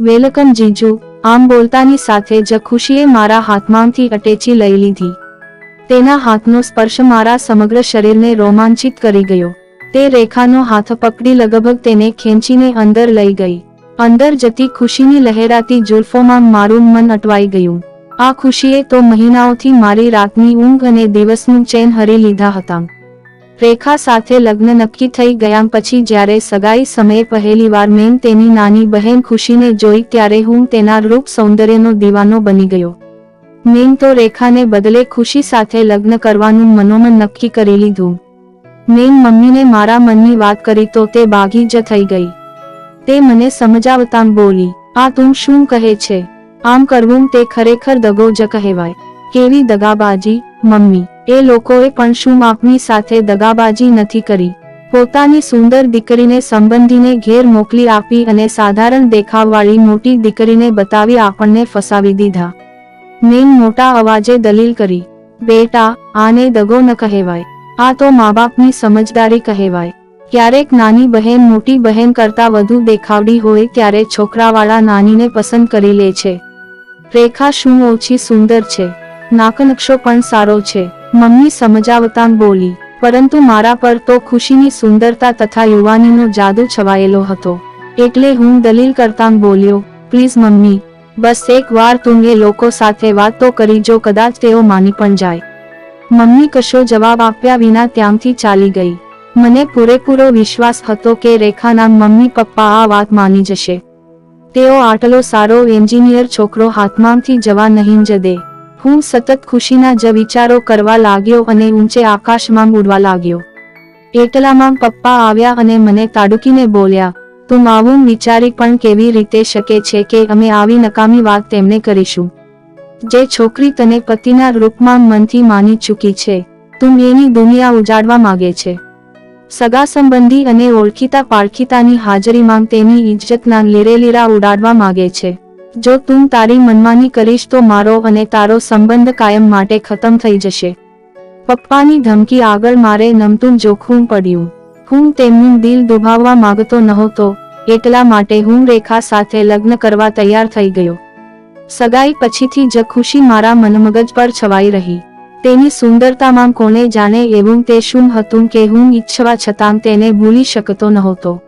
Welcome જીજુ, આમ બોલતાની સાથે જ ખુશીએ મારા હાથમાંથી અટેચી લઈ લીધી. તેના હાથનો સ્પર્શ મારા સમગ્ર શરીરને રોમાંચિત કરી ગયો. તે રેખાનો હાથ પકડી લગભગ તેને ખેંચીને અંદર લઈ ગઈ. અંદર જતી ખુશીની લહેરાતી જુલ્ફોમાં મારું મન અટવાઈ ગયું. આ ખુશીએ તો મહિનાઓથી મારી રાતની ઊંઘ અને દિવસનું ચેન હરી લીધા હતા. રેખા સાથે લગ્ન નક્કી થઈ ગયા પછી જ્યારે સગાઈ સમયે પહેલીવાર મેં તેની નાની બહેન ખુશીને જોઈ ત્યારે હું તેના રૂપ સૌંદર્યનો દીવાનો બની ગયો. મેં તો રેખાને બદલે ખુશી સાથે લગ્ન કરવાનું મનોમન નક્કી કરી લીધું. મેં મમ્મીને મારા મનની વાત કરી તો તે બાગી જ થઈ ગઈ. તે મને સમજાવતાં બોલી, આ તું શું કહે છે? આમ કરવું તે ખરેખર દગો જ કહેવાય. કેવી દગાબાજી, મમ્મી. એ લોકોએ પણ શું માપની સાથે દગાબાજી નથી કરી? પોતાની સુંદર દીકરીને સંબંધીને ઘેર મોકલી આપી અને સાધારણ દેખાવવાળી મોટી દીકરીને બતાવી આપણને ફસાવી દીધા. મેં મોટા અવાજે દલીલ કરી, બેટા, આને દગો ન કહેવાય. આ તો મા બાપની સમજદારી કહેવાય. ક્યારેક નાની બહેન મોટી બહેન કરતા વધુ દેખાવડી હોય ત્યારે છોકરાવાળા નાનીને પસંદ કરી લે છે. રેખા શું ઓછી સુંદર છે? નાકનકશો પણ સારો છે. મમ્મી સમજાવતા બોલી, પરંતુ મારા પર તો ખુશીની સુંદરતા તથા યુવાનીનો જાદુ છવાયેલો હતો. એટલે હું દલીલ કરતા બોલ્યો, પ્લીઝ મમ્મી, બસ એક વાર તું એ લોકો સાથે વાત તો કરી જો કદાચ તેઓ માની પણ જાય. મમ્મી કશો જવાબ આપ્યા વિના ત્યાંથી ચાલી ગઈ. મને પૂરેપૂરો વિશ્વાસ હતો કે રેખાના મમ્મી પપ્પા આ વાત માની જશે. તેઓ આટલો સારો એન્જિનિયર છોકરો હાથમાંથી જવા નહીં જ દે. હું સતત ખુશીના જ વિચારો કરવા લાગ્યો અને ઊંચે આકાશમાં ઉડવા લાગ્યો. એટલામાં પપ્પા આવ્યા અને મને તાડુકીને બોલ્યા, તું આવું વિચારી પણ કેવી રીતે શકે છે કે અમે આવી નકામી વાત તેમને કરીશું? જે છોકરી તને પતિના રૂપમાં મનથી માની ચૂકી છે, તું એની દુનિયા ઉજાડવા માંગે છે. સગા સંબંધી અને ઓળખીતા પાળખીતાની હાજરીમાં તેની ઇજ્જતના લીરેલીરા ઉડાડવા માંગે છે. જો તું તારી મનમાની કરીશ તો મારો અને તારો સંબંધ કાયમ માટે ખતમ થઈ જશે. પપ્પાની ધમકી આગળ મારે નમતું જોખવું પડ્યું. હું તેમનું દિલ દુભાવવા માંગતો નહોતો, એટલા માટે હું રેખા સાથે લગ્ન કરવા તૈયાર થઈ ગયો. સગાઈ પછીથી જ ખુશી મારા મનમગજ પર છવાઈ રહી. તેની સુંદરતામાં કોને જાણે એવું તે શું હતું કે હું ઈચ્છવા છતાં તેને ભૂલી શકતો નહોતો.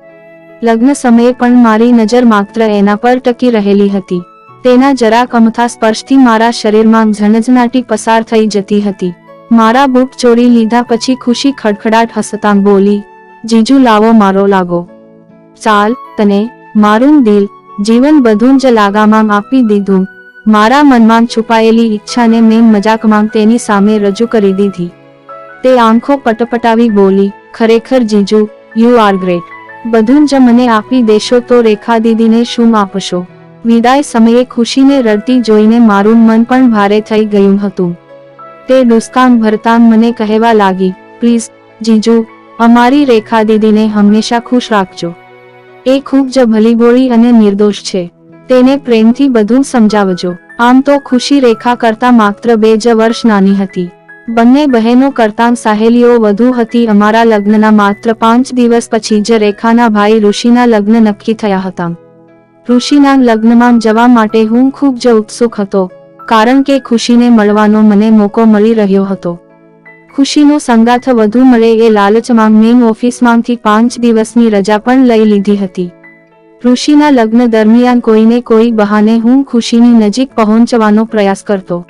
લગ્ન સમયે પણ મારી નજર માત્ર એના પર ટકી રહેલી હતી. તેના જરાક અમથા સ્પર્શથી મારા શરીરમાં ઝણઝનાટી પસાર થઈ જતી હતી. મારા બુટ ચોરી લીધા પછી ખુશી ખડખડાટ હસતાં બોલી, જીજુ, લાવો મારો લાગો. ચાલ, તને મારું દિલ, જીવન બધું જ લાગામાં આપી દીધું. મારા મનમાં છુપાયેલી ઈચ્છાને મેં મજાકમાં તેની સામે રજૂ કરી દીધી. તે આંખો પટપટાવી બોલી, ખરેખર જીજુ યુ આર ગ્રેટ બધું જ મને આપી દેશો તો રેખા દીદીને શું આપશો? વિદાય સમયે ખુશીને રડતી જોઈને મારું મન પણ ભારે થઈ ગયું હતું. તે ડુસકાન ભરતાન મને કહેવા લાગી, પ્લીઝ, જીજુ, અમારી રેખા દીદીને હંમેશા ખુશ રાખજો. એ ખૂબ જ ભલીભોળી અને નિર્દોષ છે. તેને પ્રેમથી બધું સમજાવજો. આમ તો ખુશી રેખા કરતા માત્ર બે જ વર્ષ નાની હતી. બંને બહેનો કરતાં સાહેલીઓ વધુ હતી. અમારા લગ્નના માત્ર પાંચ દિવસ પછી જ રેખાના ભાઈ ઋષિના લગ્ન નક્કી થયા હતા. ઋષિના લગ્નમાં જવા માટે હું ખૂબ જ ઉત્સુક હતો, કારણ કે ખુશીને મળવાનો મને મોકો મળી રહ્યો હતો. ખુશીનો સંગાથ વધુ મળે એ લાલચમાં મેં ઓફિસમાંથી પાંચ દિવસની રજા પણ લઈ લીધી હતી. ઋષિના લગ્ન દરમિયાન કોઈને કોઈ બહાને હું ખુશીની નજીક પહોંચવાનો પ્રયાસ કરતો.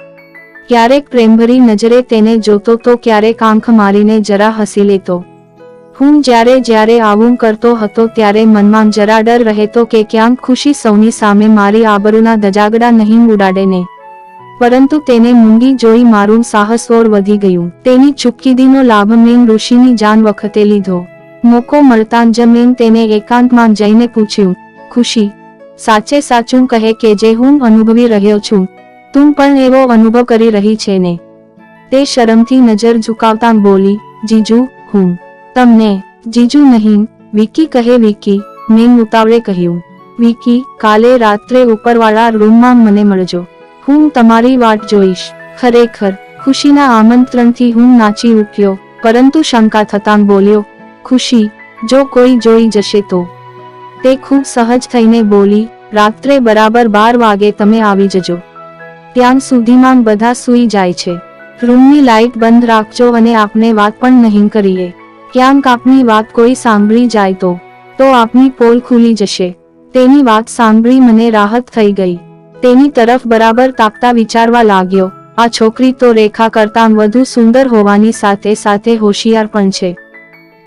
ક્યારેક પ્રેમભરી નજરે તેને જોતો તો ક્યારેક આંખ મારીને જરા હસી લેતો. હું જ્યારે જ્યારે આવું કરતો હતો ત્યારે મનમાં જરા ડર રહેતો કે ક્યાંક ખુશી સૌની સામે મારી આબરૂના દજાગડા નહીં ઉડાડે ને. પરંતુ તેને મૂંગી જોઈ મારું સાહસ ઓર વધી ગયું. તેની ચુપકીદીનો લાભ મેં ઋષિની જાન વખતે લીધો. મોકો મળતા જ મેં તેને એકાંતમાં જઈને પૂછ્યું, ખુશી, સાચે સાચું કહે કે જે હું અનુભવી રહ્યો છું તું પણ એવો અનુભવ કરી રહી છે ને. તે શરમથી નજર ઝુકાવતા બોલી, જીજુ, હું તમને જીજુ નહીં, વિકી કહે વિકી, મેં ઉતાવળે કહ્યું. વિકી, કાલે રાત્રે ઉપરવાળા રૂમમાં મને મળજો. હું તમારી વાટ જોઈશ. ખરેખર, ખુશીના આમંત્રણથી હું નાચી ઉઠ્યો, પરંતુ શંકા થતાં બોલ્યો, ખુશી, જો કોઈ જોઈ જશે તો. તે ખૂબ સહજ થઈને બોલી, રાત્રે બરાબર બાર વાગે તમે આવી જજો. ત્યાં સુધીમાં બધા સૂઈ જાય છે. રૂમની લાઇટ બંધ રાખજો અને આપને વાત પણ નહીં કરીએ. ક્યાંક આપની વાત કોઈ સાંભળી જાય તો. તો આપની પોલ ખુલી જશે. તેની વાત સાંભળી મને રાહત થઈ ગઈ. તેની તરફ બરાબર તાકતા વિચારવા લાગ્યો. આ છોકરી તો રેખા કરતાં વધુ સુંદર હોવાની સાથે સાથે હોશિયાર પણ છે.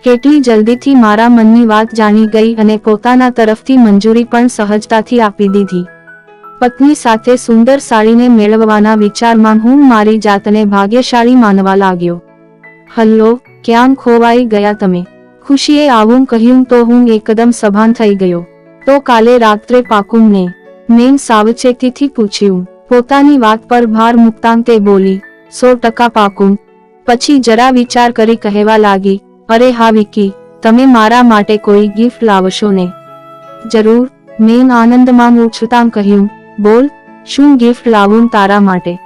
કેટલી જલ્દીથી મારા મનની વાત જાણી ગઈ અને પોતાના તરફથી મંજૂરી પણ સહજતાથી આપી દીધી. પત્ની સાથે સુંદર સાડીને મેળવવાના વિચારમાં હું મારી જાતને ભાગ્યશાળી માનવા લાગ્યો. હલ્લો, ક્યાં ખોવાઈ ગયા તમે? ખુશીએ આવું કહ્યું તો હું એકદમ સભાન થઈ ગયો. તો કાલે રાત્રે પાકું ને મેં સાવચેતીથી પૂછ્યું. પોતાની વાત પર ભાર મૂકતાં તે બોલી, સો ટકા પાકું પછી જરા વિચાર કરી કહેવા લાગી, અરે હા વિકી, તમે મારા માટે કોઈ ગિફ્ટ લાવશો ને? જરૂર. મેં આનંદમાં ઉછળતાં કહ્યું બોલ, શું ગિફ્ટ લાવું તારા માટે?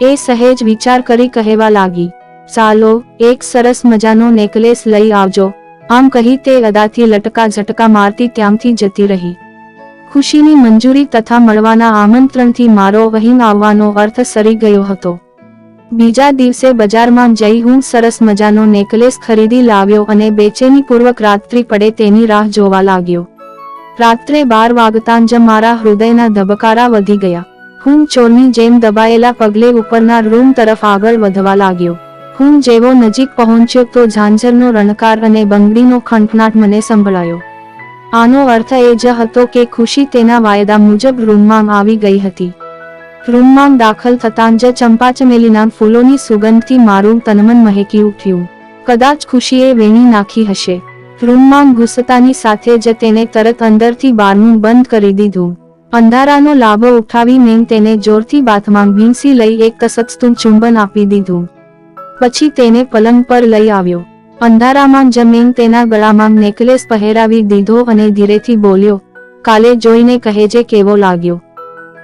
એ સહેજ વિચાર કરી કહેવા લાગી. ચાલો એક સરસ મજાનો નેકલેસ લઈ આવજો. આમ કહી તે અદાથી લટકા ઝટકા મારતી ત્યાંથી જતી રહી. ખુશીની મંજૂરી તથા મળવાના આમંત્રણથી મારો વહીન આવવાનો અર્થ સરી ગયો હતો. બીજા દિવસે બજારમાં જઈ હું સરસ મજાનો નેકલેસ ખરીદી લાવ્યો અને બેચેનીપૂર્વક રાત્રિ પડે તેની રાહ જોવા લાગ્યો. રાત્રે બાર વાગતાં જ મારા હૃદયના ધબકારા વધી ગયા. હું ચોરની જેમ દબાયેલા પગલે ઉપરના રૂમ તરફ આગળ વધવા લાગ્યો. હું જેવો નજીક પહોંચ્યો તો ઝાંઝરનો રણકાર અને બંગડીનો ખંટનાટ મને સંભળાયો. આનો અર્થ એ જ હતો કે ખુશી તેના વાયદા મુજબ રૂમમાં આવી ગઈ હતી. રૂમમાં દાખલ થતાં જ ચંપાચમેલીના ફૂલોની સુગંધથી મારું તનમન મહેકી ઉઠ્યું. કદાચ ખુશીએ વેણી નાખી હશે. રૂમમાં ઘૂસતાની સાથે જ તેને તરત અંદરથી બારણું બંધ કરી દીધું. અંધારાનો લાભો ઉઠાવી મેં તેને જોરથી બાથમાં ભીંસી લઈ એક તસકતું ચુંબન આપી દીધું. પછી તેને પલંગ પર લઈ આવ્યો. અંધારામાં જ મેં તેના ગળામાં નેકલેસ પહેરાવી દીધો અને ધીરેથી બોલ્યો, કાલે જોઈને કહેજે કેવો લાગ્યો.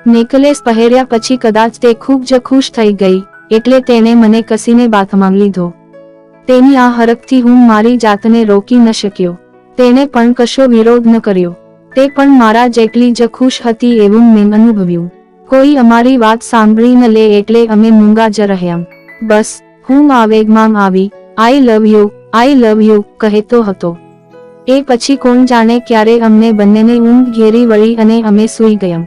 નેકલેસ પહેર્યા પછી કદાચ તે ખૂબ જ ખુશ થઈ ગઈ, એટલે તેણે મને કસીને બાથમાં લીધો. તેની આ હરકથી હું મારી જાતને રોકી ન શક્યો. તેને પણ કશો વિરોધ ન કર્યો. તે પણ મારા જેટલી જ ખુશ હતી એવું મેં અનુભવ્યું. કોઈ અમારી વાત સાંભળી ન લે એટલે અમે મૂંગા જ રહ્યા. બસ, હું આવેગમાં આવી I love you I love you કહેતો હતો. એ પછી કોણ જાણે ક્યારે અમને બંનેને ઊંઘ ઘેરી વળી અને અમે સૂઈ ગયા.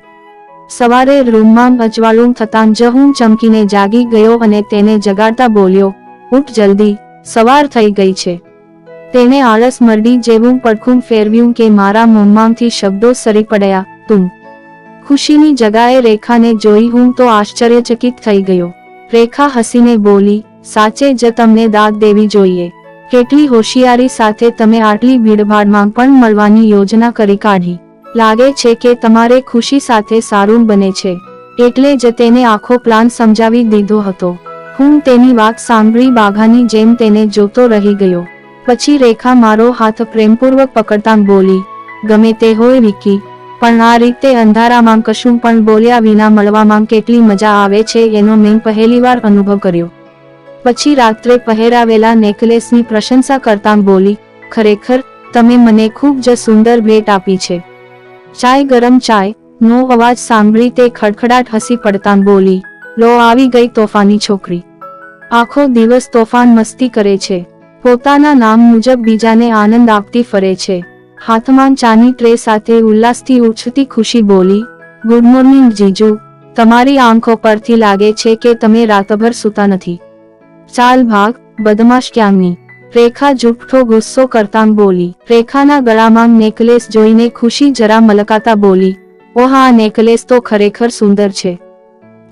સવારે રૂમમાં અજવાળું થતાં જ હું ચમકીને જાગી ગયો અને તેને જગાડતા બોલ્યો, ઉઠ જલ્દી સવાર થઈ ગઈ છે. તેને આળસ મરડી જેવું પડખું ફેરવ્યું કે મારા મોંમાંથી શબ્દો સરી પડ્યા, તું. ખુશીની જગાએ રેખાને જોઈ હું તો આશ્ચર્યચકિત થઈ ગયો. રેખા હસીને બોલી, સાચે જ તમને દાદ દેવી જોઈએ. કેટલી હોશિયારી સાથે તમે આટલી ભીડભાડમાં પણ મળવાની યોજના કરી કાઢી. લાગે છે કે તમારે ખુશી સાથે સારું બને છે. એટલે જ તેને આખો પ્લાન સમજાવી દીધો હતો. હું તેની વાત સાંભળી બાઘાની જેમ તેને જોતો રહી ગયો. પછી રેખા મારો હાથ પ્રેમપૂર્વક પકડતા બોલી, ગમે તે હોય વિકી, પણ આ રીતે અંધારામાં કશું પણ બોલ્યા વિના મળવામાં કેટલી મજા આવે છે, એનો મેં પહેલીવાર અનુભવ કર્યો. પછી રાત્રે પહેરાવેલા નેકલેસની પ્રશંસા કરતા બોલી, ખરેખર, તમે મને ખૂબ જ સુંદર ભેટ આપી છે. ચાય, ગરમ ચાય, નો અવાજ સાંભળી તે ખડખડાટ હસી પડતા બોલી લો આવી ગઈ તોફાની છોકરી. આખો દિવસ તોફાન મસ્તી કરે છે. પોતાના નામ મુજબ બીજાને આનંદ આપતી ફરે છે. હાથમાં ચાની ટ્રે સાથે ઉલ્લાસથી ઉછતી ખુશી બોલી ગુડ મોર્નિંગ જીજુ. તમારી આંખો પરથી લાગે છે કે તમે રાતભર સૂતા નથી. ચાલ ભાગ, બદમાશ ક્યાંની? રેખા જુઠ્ઠો ગુસ્સો કરતાં બોલી. રેખાના ગળામાં નેકલેસ જોઈને ખુશી જરા મલકાતા બોલી, ઓહા, નેકલેસ તો ખરેખર સુંદર છે.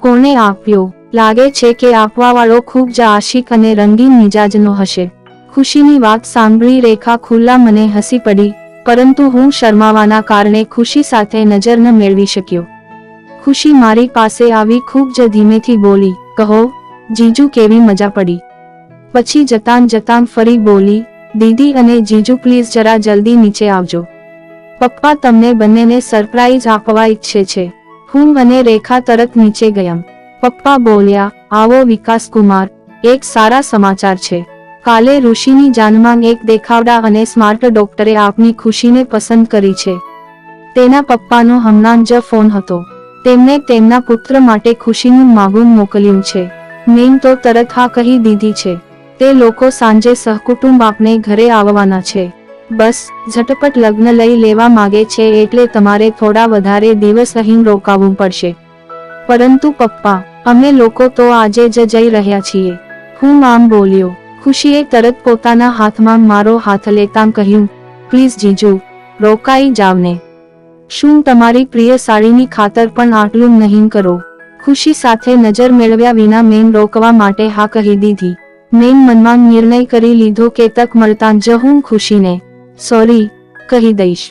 કોને આપ્યો? લાગે છે કે આપવાવાળો ખૂબ જ આશિક અને રંગીન મિજાજનો હશે. ખુશીની વાત સાંભળી રેખા ખુલ્લા મને હસી પડી, પરંતુ હું શરમાવાના કારણે ખુશી સાથે નજર ન મેળવી શક્યો. ખુશી મારી પાસે આવી ખૂબ જ ધીમેથી બોલી, કહો, જીજુ કેવી મજા પડી. પછી જતાં જતાં ફરી બોલી, દીદી અને જીજુ પ્લીઝ જરા જલ્દી નીચે આવજો. પપ્પા તમને બંનેને સરપ્રાઈઝ આપવા ઈચ્છે છે. હું અને રેખા તરત નીચે ગયા. પપ્પા બોલ્યા, આવો વિકાસ કુમાર એક સારા સમાચાર છે. કાલે ઋષિની જાનમાં એક દેખાવડા અને સ્માર્ટ ડોક્ટરે આપની ખુશીને પસંદ કરી છે. તેના પપ્પાનો હમણાં જ ફોન હતો. તેમને તેમના પુત્ર માટે ખુશીનું માગું મોકલ્યું છે. મેં તો તરત હા કહી દીધી છે. તે લોકો સાંજે સહકુટુંબ આપને ઘરે આવવાના છે. બસ, ઝટપટ લગ્ન લઈ લેવા માગે છે એટલે તમારે થોડા વધારે દિવસ અહીં રોકાવું પડશે. પરંતુ પપ્પા, અમે લોકો તો આજે જ જઈ રહ્યા છીએ. હું આમ બોલ્યો. ખુશીએ તરત પોતાના હાથમાં મારો હાથ લેતાં કહ્યું, પ્લીઝ જીજુ, રોકાઈ જાવને શું તમારી પ્રિય સાડીની ખાતર પણ આટલું નહીં કરો. ખુશી સાથે નજર મેળવ્યા વિના મેં રોકવા માટે હા કહી દીધી. મેં મનમાં નિર્ણય કરી લીધો કે તક મળતાં જ હું ખુશીને સોરી કહી દઈશ